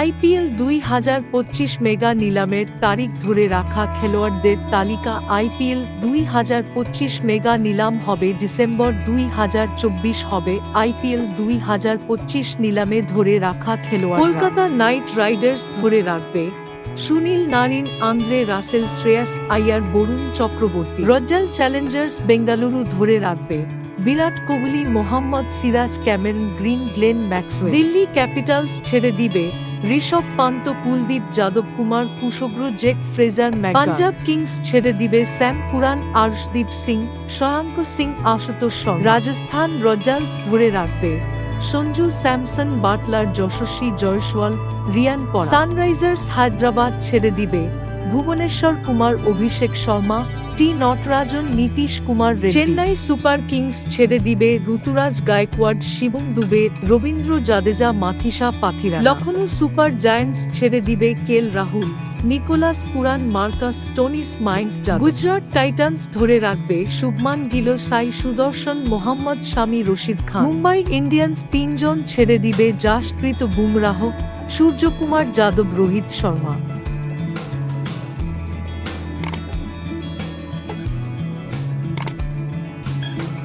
IPL দুই হাজার পঁচিশ মেগা নিলামের তারিখ ধরে রাখা খেলোয়াড়দের তালিকা আইপিএল দুই হাজার পঁচিশ মেগা নিলাম হবে ডিসেম্বর দুই হাজার চব্বিশ হবে। আইপিএল দুই হাজার পঁচিশ নিলামে ধরে রাখা খেলোয়াড় কলকাতা নাইট রাইডার্স ধরে রাখবে। Sunil Narine, Andre Russell, Shreyas Iyer Varun Chakravarthy. রজ্জাল Challengers Bengaluru ধরে রাখবে। Virat Kohli, Mohammed Siraj, Cameron Green, Glenn Maxwell. Delhi Capitals ছেড়ে দিবে। Rishabh Pant, Kuldeep Yadav Kumar, Kushagra Jake Fraser Punjab Kings ছেড়ে দিবে Sam Curran, Arshdeep Singh, Shashank Singh, Ashutosh. Rajasthan Royals ধরে রাখবে Sanju Samson, Buttler Yashasvi Jaiswal, Riyan Parag Sunrisers Hyderabad ছেড়ে দিবে Bhuvneshwar Kumar, Abhishek Sharma T Natarajan Nitish Kumar Chennai super kings ছেড়ে দিবে Ruturaj Gaikwad Shivam Dube, Ravindra Jadeja Matheesha Pathirana Lucknow super giants ছেড়ে দিবে KL Rahul. Nicholas Pooran Marcus Stoinis mind Gujarat Titans ধরে রাখবে শুভমান গিল, সাই সুদর্শন, মোহাম্মদ শামী, রশিদ খান। মুম্বাই ইন্ডিয়ান্স তিনজন ছেড়ে দিবে জাসকৃত বুমরাহ, সূর্যকুমার যাদব, রোহিত শর্মা।